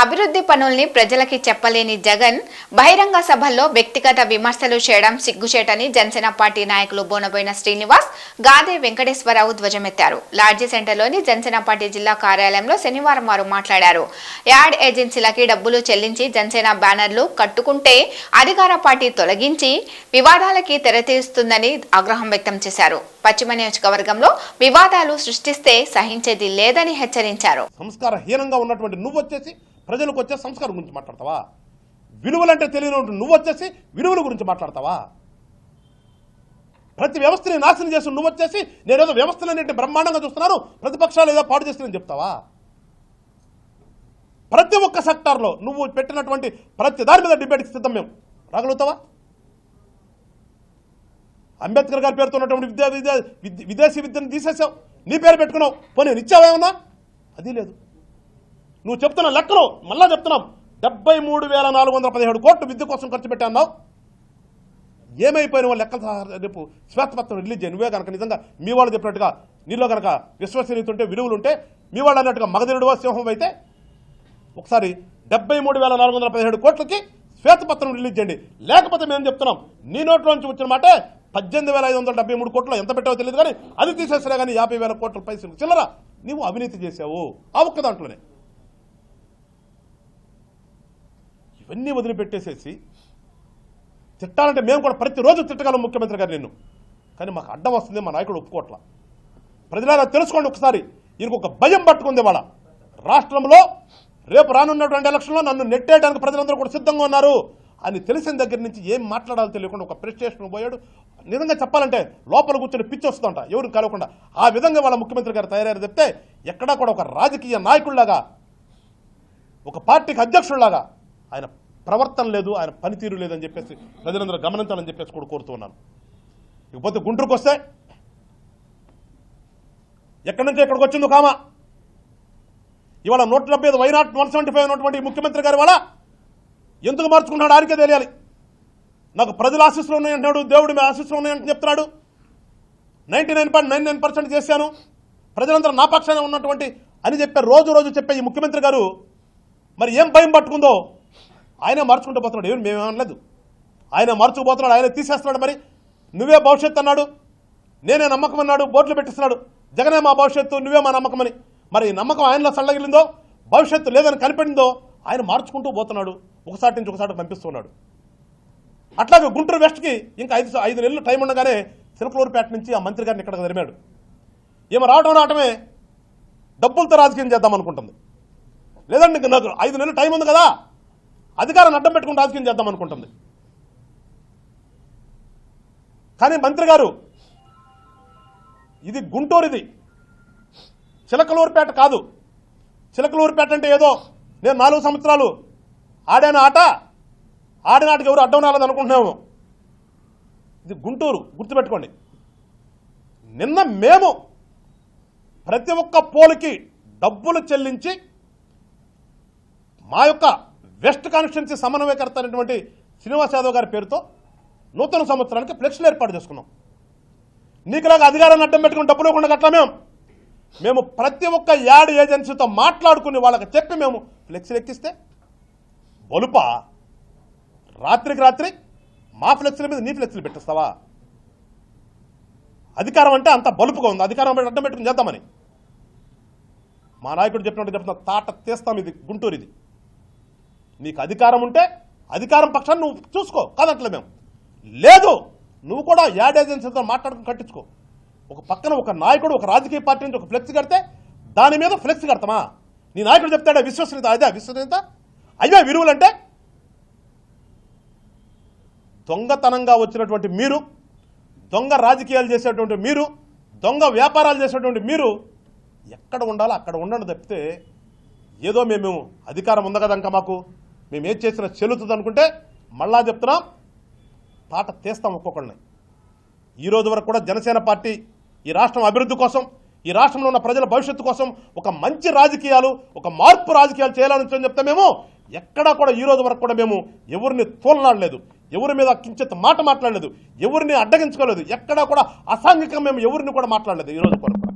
అభివృద్ధి పనుల్ని ప్రజలకి చెప్పలేని జగన్ బహిరంగ సభల్లో వ్యక్తిగత విమర్శలు చేయడం సిగ్గుచేటని జనసేన పార్టీ నాయకులు బోనబోయిన శ్రీనివాస్ గాదే వెంకటేశ్వరరావు ధ్వజమెత్తారు. లాడ్జీ సెంటర్లోని జనసేన పార్టీ జిల్లా కార్యాలయంలో శనివారం వారు మాట్లాడారు. యాడ్ ఏజెన్సీలకి డబ్బులు చెల్లించి జనసేన బ్యానర్లు కట్టుకుంటే అధికార పార్టీ తొలగించి వివాదాలకి తెరతీస్తుందని ఆగ్రహం వ్యక్తం చేశారు. పశ్చిమ నియోజకవర్గంలో వివాదాలు సృష్టిస్తే సహించేది లేదని హెచ్చరించారు. సంస్కారహీనంగా ఉన్నటువంటి నువ్వు వచ్చేసి ప్రజలకు వచ్చే సంస్కారం గురించి మాట్లాడతావా? విలువలంటే తెలియని నువ్వు వచ్చేసి విలువల గురించి మాట్లాడతావా? ప్రతి వ్యవస్థని నాశనం చేసి నువ్వు వచ్చేసి నేనేదో వ్యవస్థలన్నింటి బ్రహ్మాండంగా చూస్తున్నాను ప్రతిపక్షాలు ఏదో పాడు చేస్తున్నాయని చెప్తావా? ప్రతి ఒక్క సెక్టార్లో నువ్వు పెట్టినటువంటి ప్రతి దాని మీద డిబేట్కి సిద్ధం మేము. రాగలుగుతావా? అంబేద్కర్ గారి పేరుతో ఉన్నటువంటి విద్యా విద్యా విదేశీ విద్యను తీసేసావు. నీ పేరు పెట్టుకున్నావు. పోనీ ఇచ్చావేమన్నా అది లేదు. నువ్వు చెప్తున్న లెక్కలు మళ్ళా చెప్తున్నాం. డెబ్బై మూడు వేల నాలుగు వందల పదిహేడు కోట్లు విద్య కోసం ఖర్చు పెట్టాన్నావు ఏమైపోయిన లెక్కలు రేపు శ్వేతపత్రం రిలీజ్ చేయి. నువ్వే కనుక నిజంగా మీ వాళ్ళు చెప్పినట్టుగా నీలో కనుక విశ్వసనీయత ఉంటే విలువలు ఉంటే మీ వాళ్ళు అన్నట్టుగా మగధీరుడు సింహం అయితే ఒకసారి డెబ్బై మూడు వేల నాలుగు వందల పదిహేడు కోట్లకి శ్వేతపత్రం రిలీజ్ చేయండి. లేకపోతే మేము చెప్తున్నాం? నీ నోట్లోంచి వచ్చిన మాట పద్దెనిమిది వేల ఐదు వందల డెబ్బై మూడు కోట్లు ఎంత పెట్టావో తెలియదు కానీ అది తీసేసినా కానీ యాభై వేల కోట్ల పైసలు. చిల్లరా నీవు అవినీతి చేసావు ఆ ఒక్క దాంట్లోనే. ఇవన్నీ వదిలిపెట్టేసేసి తిట్టాలంటే మేము కూడా ప్రతిరోజు తిట్టగలం ముఖ్యమంత్రి గారు నిన్ను. కానీ మాకు అడ్డం వస్తుంది మా నాయకుడు ఒప్పుకోట్లా. ప్రజలారా తెలుసుకోండి ఒకసారి ఈయనకు ఒక భయం పట్టుకుంది వాళ్ళ రాష్ట్రంలో రేపు రానున్నటువంటి ఎలక్షన్లో నన్ను నెట్టేయడానికి ప్రజలందరూ కూడా సిద్ధంగా ఉన్నారు అని తెలిసిన దగ్గర నుంచి ఏం మాట్లాడాలో తెలియకుండా ఒక ప్రెస్ స్టేషన్ పోయాడు. నిజంగా చెప్పాలంటే లోపల కూర్చొని పిచ్చి వస్తుందంట ఎవరు కలవకుండా ఆ విధంగా వాళ్ళ ముఖ్యమంత్రి గారు తయారయ్యారు చెప్తే ఎక్కడా కూడా ఒక రాజకీయ నాయకుడిలాగా ఒక పార్టీకి అధ్యక్షుడిలాగా ఆయన ప్రవర్తన లేదు ఆయన పనితీరు లేదని చెప్పేసి ప్రజలందరూ గమనించాలని చెప్పేసి కూడా కోరుతూ ఉన్నాను. ఇకపోతే గుంటూరుకు వస్తే ఎక్కడి నుంచి ఎక్కడికి వచ్చిందో కామా ఇవాళ నూట డెబ్బై ఐదు వైనాట్ వన్ సెవెంటీ ఫైవ్ ఉన్నటువంటి ముఖ్యమంత్రి గారు వాళ్ళ ఎందుకు మార్చుకున్నాడు ఆయనకే తెలియాలి. నాకు ప్రజల ఆశీస్సులు ఉన్నాయంటున్నాడు దేవుడు మీ ఆశీస్సులు ఉన్నాయంటే చెప్తున్నాడు. Ninety nine point nine nine percent చేశాను. ప్రజలందరూ నా ఉన్నటువంటి అని చెప్పే రోజు రోజు చెప్పే ఈ ముఖ్యమంత్రి గారు మరి ఏం భయం పట్టుకుందో ఆయన మార్చుకుంటూ పోతున్నాడు. ఏమి మేమేమనలేదు ఆయన మార్చుకుపోతున్నాడు ఆయన తీసేస్తున్నాడు మరి. నువ్వే భవిష్యత్తు అన్నాడు. నేనే నమ్మకం అన్నాడు. బోట్లు పెట్టిస్తున్నాడు. జగనే మా భవిష్యత్తు నువ్వే మా నమ్మకం అని. మరి ఈ నమ్మకం ఆయనలో చల్లగిలిందో భవిష్యత్తు లేదని కనిపెట్టిందో ఆయన మార్చుకుంటూ పోతున్నాడు. ఒకసారి నుంచి ఒకసారి పంపిస్తున్నాడు. అట్లాగే గుంటూరు వెస్ట్కి ఇంకా ఐదు ఐదు నెలలు టైం ఉండగానే సిలకలూరుపేట నుంచి ఆ మంత్రి గారిని ఇక్కడికి తరిమాడు. ఈమె రావడం రావటమే డబ్బులతో రాజకీయం చేద్దాం అనుకుంటుంది. లేదండి నాకు ఐదు నెలలు టైం ఉంది కదా. అధికారం అడ్డం పెట్టుకుని రాజకీయం చేద్దాం అనుకుంటుంది. కానీ మంత్రి గారు ఇది గుంటూరుది. చిలకలూరుపేట కాదు. చిలకలూరుపేట అంటే ఏదో నేను నాలుగు సంవత్సరాలు ఆడాను ఆట ఆడినాటికి ఎవరు అడ్డం రాలేదు అనుకుంటున్నాము. ఇది గుంటూరు గుర్తుపెట్టుకోండి. నిన్న మేము ప్రతి ఒక్క పోలుకి డబ్బులు చెల్లించి మా యొక్క వెస్ట్ కాన్స్టిట్యున్సీ సమన్వయకర్త అయినటువంటి శ్రీనివాస్ యాదవ్ గారి పేరుతో నూతన సంవత్సరానికి ఫ్లెక్స్లు ఏర్పాటు చేసుకున్నాం. నీకులాగా అధికారాన్ని అడ్డం పెట్టుకుని డబ్బులు ఇవ్వకుండా అట్లా మేము? మేము ప్రతి ఒక్క యాడ్ ఏజెన్సీతో మాట్లాడుకుని వాళ్ళకి చెప్పి మేము ఫ్లెక్సీలు ఎక్కిస్తే బలుపా రాత్రికి రాత్రి మా ఫ్లెక్సీల మీద నీ ఫ్లెక్సీలు పెట్టిస్తావా? అధికారం అంటే అంత బలుపుగా ఉంది. అధికారం అడ్డం పెట్టుకుని చేద్దామని. మా నాయకుడు చెప్పినట్టు చెప్తున్నా తాట తీస్తాం ఇది గుంటూరు ఇది. నీకు అధికారం ఉంటే అధికారం పక్షాన్ని నువ్వు చూసుకో కాదట్లే మేము. లేదు నువ్వు కూడా యాడ్ ఏజెన్సీతో మాట్లాడుకుని కట్టించుకో. ఒక పక్కన ఒక నాయకుడు ఒక రాజకీయ పార్టీ నుంచి ఒక ఫ్లెక్స్ కడితే దాని మీద ఫ్లెక్స్ కడతామా? నీ నాయకుడు చెప్తాడే విశ్వసనీయత అదే విశ్వసనీయత? అయ్యా విలువలంటే? దొంగతనంగా వచ్చినటువంటి మీరు దొంగ రాజకీయాలు చేసేటువంటి మీరు దొంగ వ్యాపారాలు చేసేటువంటి మీరు ఎక్కడ ఉండాలో అక్కడ ఉండండి తప్పితే ఏదో మేము అధికారం ఉంది కదా ఇంకా మాకు. మేము ఏం చేసినా చెల్లుతుంది అనుకుంటే మళ్ళా చెప్తున్నాం. తాట తీస్తాం ఒక్కొక్కళ్ళని ఈరోజు వరకు కూడా జనసేన పార్టీ ఈ రాష్ట్రం అభివృద్ధి కోసం ఈ రాష్ట్రంలో ఉన్న ప్రజల భవిష్యత్తు కోసం ఒక మంచి రాజకీయాలు ఒక మార్పు రాజకీయాలు చేయాలని చెప్తే మేము ఎక్కడా కూడా ఈ రోజు వరకు కూడా మేము ఎవరిని తోలనాడలేదు. ఎవరి మీద కించిత్ మాట మాట్లాడలేదు. ఎవరిని అడ్డగించుకోలేదు. ఎక్కడా కూడా అసాంఘికంగా మేము ఎవరిని కూడా మాట్లాడలేదు ఈ రోజు వరకు.